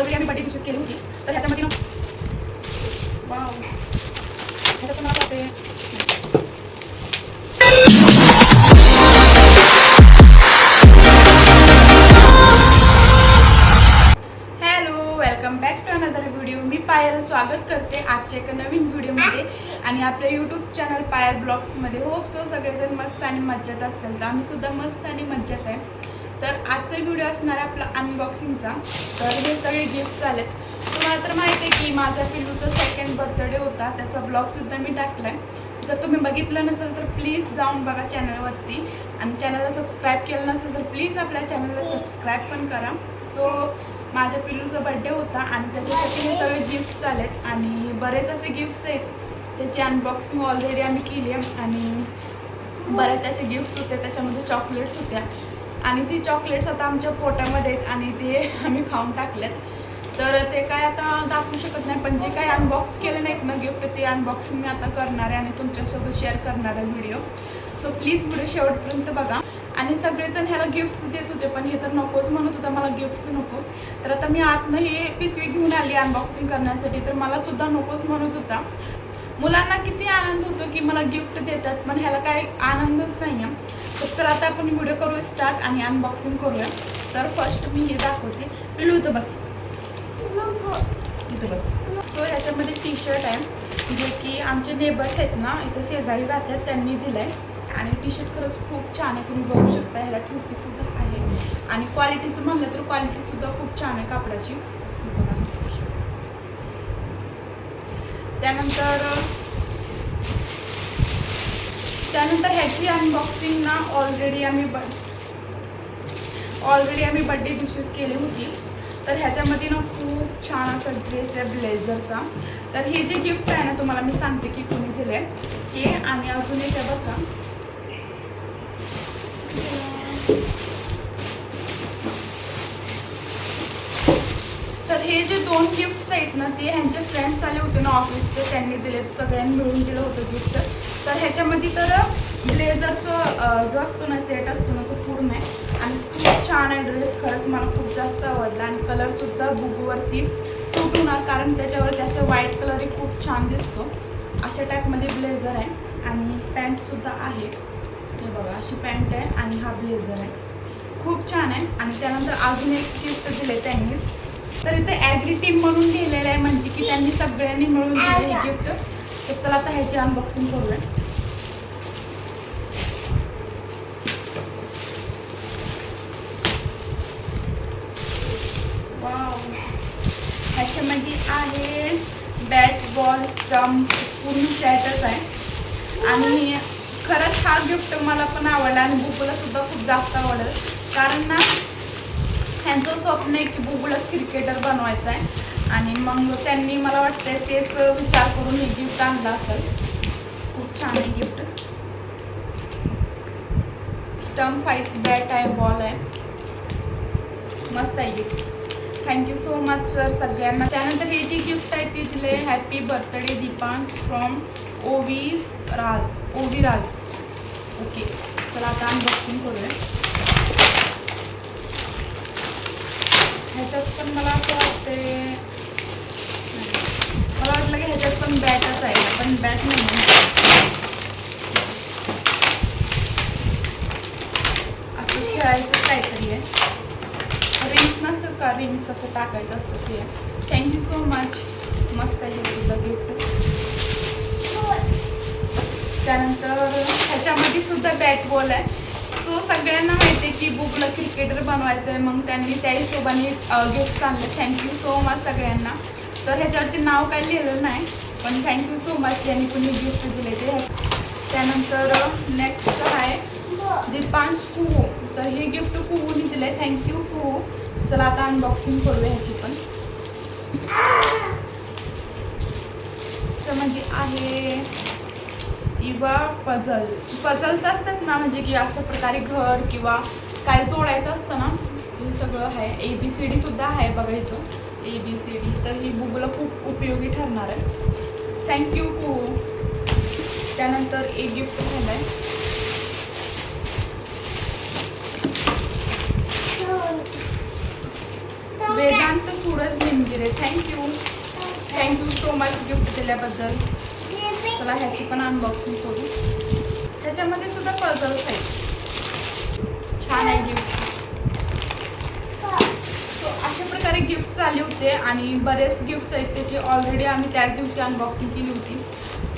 Already आम्ही birthday दिवशीच केली होती. तर ह्याच्यामध्ये ना वाव मला वाटते hello welcome back to another video मी पायल स्वागत करते आजच्या एका नवीन व्हिडिओमध्ये आणि आपल्या यूट्यूब चॅनल पायल ब्लॉग्समध्ये होप सो सगळेजण मस्त आणि मज्जात असतील. तर आम्ही सुद्धा मस्त आणि मज्जात आहे. तर आजचा व्हिडिओ असणार आपला अनबॉक्सिंगचा तर हे सगळे गिफ्ट्स आलेत तुम्हाला तर माहिती आहे की माझ्या पिल्लूचा सेकंड बर्थडे होता. त्याचा ब्लॉगसुद्धा मी टाकला आहे जर तुम्ही बघितलं नसेल तर प्लीज जाऊन बघा चॅनलवरती आणि चॅनलला सबस्क्राईब केलं नसेल तर प्लीज आपल्या चॅनलला सबस्क्राईब पण करा. सो माझ्या पिल्लूचा बड्डे होता आणि त्याच्यासाठी हे सगळे गिफ्ट्स आलेत आणि बरेच असे गिफ्ट्स आहेत. त्याची अनबॉक्सिंग ऑलरेडी आम्ही केली आहे. आणि बऱ्याच असे गिफ्ट्स होते. त्याच्यामध्ये चॉकलेट्स होत्या. आणि ती चॉकलेट्स आता आमच्या पोटामध्ये आहेत आणि ते आम्ही खाऊन टाकल्यात. तर ते काय आता दाखवू शकत नाही पण जे काय अनबॉक्स केले नाहीत ना गिफ्ट ते अनबॉक्सिंग मी आता करणार आहे आणि तुमच्यासोबत शेअर करणार आहे व्हिडिओ सो प्लीज व्हिडिओ शेवटपर्यंत बघा. आणि सगळेजण ह्याला गिफ्ट्स देत होते पण हे तर नकोच म्हणत होता मला गिफ्ट्स नको. तर आता मी आतनं हे पिशवी घेऊन आली अनबॉक्सिंग करण्यासाठी तर मला सुद्धा नकोच म्हणत होता. मुलांना किती आनंद होतो की मला गिफ्ट देतात पण ह्याला काही आनंदच नाही आहे तर चला आता आपण व्हिडिओ करूया स्टार्ट आणि अनबॉक्सिंग करूया. तर फर्स्ट मी हे दाखवते. पिलू इथं बस. इथं बस. सो ह्याच्यामध्ये टी शर्ट आहे. जे की आमचे नेबर्स आहेत ना इथं शेजारी राहतात त्यांनी दिलं आहे आणि टी शर्ट खरंच खूप छान आहे. तुम्ही बघू शकता ह्याला टोपीसुद्धा आहे. आणि क्वालिटीचं म्हणलं तर क्वालिटीसुद्धा खूप छान आहे कापडाची बघा असं t-shirt. त्यानंतर त्यानंतर ह्याची अनबॉक्सिंग ना ऑलरेडी आम्ही ब ऑलरेडी आम्ही बड्डे दिवशीच केली होती. तर ह्याच्यामध्ये ना खूप छान असा ड्रेस आहे ब्लेझरचा तर हे जे गिफ्ट आहे ना तुम्हाला मी सांगते की कोणी दिलं आहे हे आणि अजून एक बघा तर हे जे दोन गिफ्ट्स आहेत ना ते ह्यांचे फ्रेंड्स आले होते ना ऑफिसचे त्यांनी दिले सगळ्यांनी मिळून दिलं होतं गिफ्ट तर ह्याच्यामध्ये तर ब्लेझरचं जो असतो ना सेट असतो ना तो पूर्ण आहे. आणि खूप छान आहे ड्रेस खरंच मला खूप जास्त आवडला. आणि कलरसुद्धा बुगवरती सूट होणार कारण त्याच्यावरती असं व्हाईट कलरही खूप छान दिसतो. अशा टाईपमध्ये ब्लेझर आहे. आणि पॅन्टसुद्धा आहे. हे बघा अशी पॅन्ट आहे आणि हा ब्लेझर आहे. खूप छान आहे. आणि त्यानंतर अजून एक गिफ्ट दिले त्यांनी तर इथे ॲग्री टीम म्हणून लिहिलेलं आहे म्हणजे की त्यांनी सगळ्यांनी मिळून दिले हे गिफ्ट तर चला आता ह्याची अनबॉक्सिंग करूया. ह्याच्यामध्ये आहे बॅट बॉल स्टम्प पूर्ण सेटच आहे. आणि खरंच हा गिफ्ट मला पण आवडला आणि बुबूला सुद्धा खूप जास्त आवडेल. कारण ना ह्यांचं स्वप्न आहे की बुबूला क्रिकेटर बनवायचं आहे. आणि मग त्यांनी मला वाटतं तेच विचार करून हे गिफ्ट आणलं असेल. खूप छान आहे गिफ्ट स्टम फाईट बॅट आहे बॉल आहे. मस्त आहे gift thank you so much sir सगळ्यांना. त्यानंतर हे जी गिफ्ट आहे ती दिले हॅपी बर्थडे दीपांश फ्रॉम ओवी राज ओवी राज ओके चला आता अनबॉक्सिंग करूया. ह्याच्यात पण मला असं वाटते मला वाटलं की ह्याच्यात पण बॅटच आहे पण बॅट नाही असं खेळायचं काहीतरी आहे. रिंग्स नसतात का? रिंग्स असं टाकायचं असतं ते. थँक्यू सो मच मस्त आहे हे तुझं गिफ्ट त्यानंतर ह्याच्यामध्ये सुद्धा बॅट बॉल आहे. सो सगळ्यांना माहिती आहे की बुकला क्रिकेटर बनवायचं आहे मग त्यांनी त्या हिशोबाने गिफ्ट आणलं. थँक्यू सो मच सगळ्यांना. तर ह्याच्यावरती नाव काही लिहिलं नाही पण थँक्यू सो मच यांनी कुणी गिफ्ट दिले ते. त्यानंतर नेक्स्ट आहे दीपांश कुहू तर हे गिफ्ट कुहूने दिलं. आहे थँक्यू कुहू चला आता अनबॉक्सिंग करूया ह्याची पण. म्हणजे आहे किंवा पझल पझल्स असतात ना म्हणजे की असं प्रकारे घर किंवा काय जोडायचं असतं ना हे सगळं आहे. ए बी सी डी सुद्धा आहे बघा इथं. ए बी सी डी तर ही बुकला खूप उपयोगी ठरणार आहे थँक्यू कू त्यानंतर एक गिफ्ट झालं आहे Vedant Suraj Nimgire. Thank you thank you so much gift दिल्याबद्दल. चला ह्याची पण अनबॉक्सिंग करू. ह्याच्यामध्ये सुद्धा पझल्स आहेत. छान आहे गिफ्ट सो अशा प्रकारे गिफ्ट आले होते आणि बरेच गिफ्ट्स आहेत त्याची. ऑलरेडी आम्ही त्याच दिवशी अनबॉक्सिंग केली होती.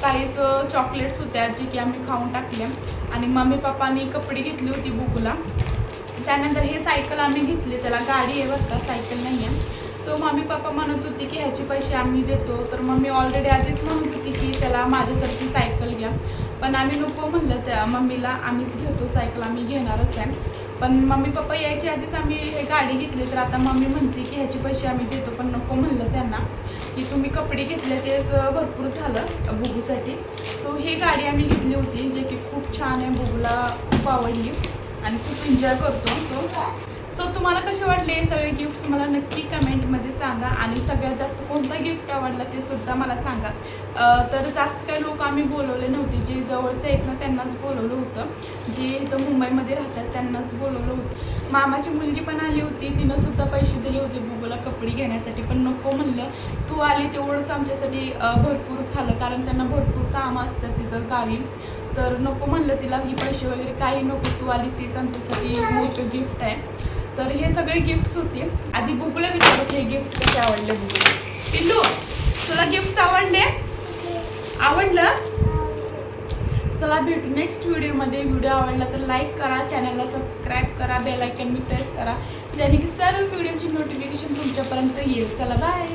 काहीच चॉकलेट्स होत्या जे की आम्ही खाऊन टाकल्या. आणि मम्मी पप्पानी कपडे घेतली होती बुकूला. त्यानंतर हे सायकल आम्ही घेतली. त्याला गाडी आहे बरं का सायकल नाही आहे सो मम्मी पप्पा म्हणत होती की ह्याचे पैसे आम्ही देतो. तर मम्मी ऑलरेडी आधीच म्हणत होती की त्याला माझ्यातर्फे सायकल घ्या. पण आम्ही नको म्हणलं त्या मम्मीला आम्हीच घेतो सायकल आम्ही घेणारच आहे. पण मम्मी पप्पा यायच्या आधीच आम्ही हे गाडी घेतली. तर आता मम्मी म्हणते की ह्याचे पैसे आम्ही देतो पण नको म्हणलं त्यांना की तुम्ही कपडे घेतले तेच भरपूर झालं बुगूसाठी सो ही गाडी आम्ही घेतली होती जे की खूप छान आहे बुगूला खूप आवडली आणि खूप एन्जॉय करतो. तो सो तुम्हाला कसे वाटले हे सगळे गिफ्ट्स मला नक्की कमेंटमध्ये सांगा. आणि सगळ्यात जास्त कोणतं गिफ्ट आवडलं ते सुद्धा मला सांगा. तर जास्त काही लोक आम्ही बोलवले नव्हते. जे जवळचे आहेत ना त्यांनाच बोलवलं होतं. जे इथं मुंबईमध्ये राहतात त्यांनाच बोलवलं होतं. मामाची मुलगी पण आली होती. तिनं सुद्धा पैसे दिले होते बुबूला कपडे घेण्यासाठी. पण नको म्हणलं. तू आली तेवढंच आमच्यासाठी भरपूर झालं. कारण त्यांना भरपूर कामं असतात तिथं गावी. तर नको म्हणलं तिला. की पैसे वगैरे काही नको. तू आली तीच आमच्यासाठी मोठं गिफ्ट आहे. तर हे सगळे गिफ्ट्स होते. आधी बुबूला विचारत हे गिफ्ट कसे आवडले बुकला पिल्लू तुला गिफ्ट आवडले? आवडलं? चला भेटू नेक्स्ट व्हिडिओमध्ये व्हिडिओ आवडला तर लाईक करा चॅनलला सबस्क्राईब करा बेलायकन मी प्रेस करा. जेणे की सर्व व्हिडिओची नोटिफिकेशन तुमच्यापर्यंत येईल. चला बाय